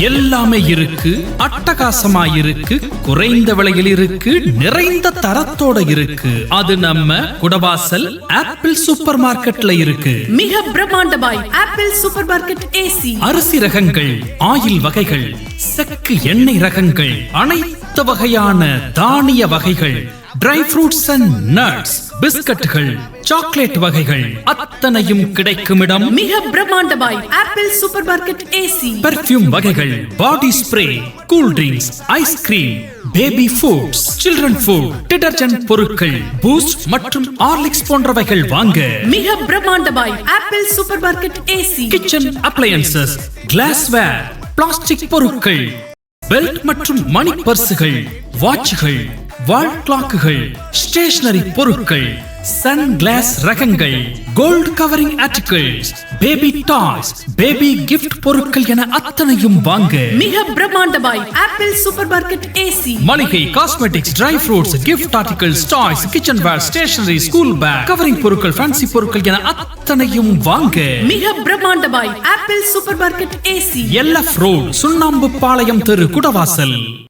எல்லாமே இருக்கு அட்டகாசமா இருக்கு குறைந்த விலையில் இருக்கு நிறைந்த தரத்தோட இருக்கு. அது நம்ம குடவாசல் ஆப்பிள் சூப்பர் மார்க்கெட்ல இருக்கு. மிக பிரம்மாண்டமாய் ஆப்பிள் சூப்பர் மார்க்கெட் ஏசி அரிசி ரகங்கள் ஆயில் வகைகள் செக்கு எண்ணெய் ரகங்கள் அனைத்து வகையான தானிய வகைகள். ட்ரை ஃப்ரூட்ஸ் அண்ட் நட்ஸ் பிஸ்கட்டுகள் சாக்லேட் வகைகள் அத்தனையும் கிடைக்கும் இடம் மிக பிரம்மாண்டமாய் Apple super market AC perfume வகைகள் body spray cool drinks ice cream baby foods children food detergent பொருட்கள் பூஸ்ட் மற்றும் ஹார்லிக்ஸ் போன்றவைகள் வாங்க. மிக பிரம்மாண்டமாய் Apple super market AC kitchen appliances glassware plastic பொருட்கள் பெல்ட் மற்றும் மணி பர்சுகள் வாட்சுகள் வால் கிளாக்குகள் ஸ்டேஷனரி பொருட்கள் சன் கிளாஸ் ரகங்கள் gold covering articles baby toys baby gift பொருட்கள் என அத்தனையும் வாங்க. மிக பிரம்மாண்டமாய் ஆப்பிள் சூப்பர் மார்க்கெட் ஏசி மளிகை cosmetics dry fruits gift articles toys kitchenware stationery school bag covering பொருட்கள் ஃபேன்சி பொருட்கள் என அத்தனையும் வாங்க. மிக பிரம்மாண்டமாய் Apple super market AC LF road Sunnambu Palayam தெரு குடவாசல்.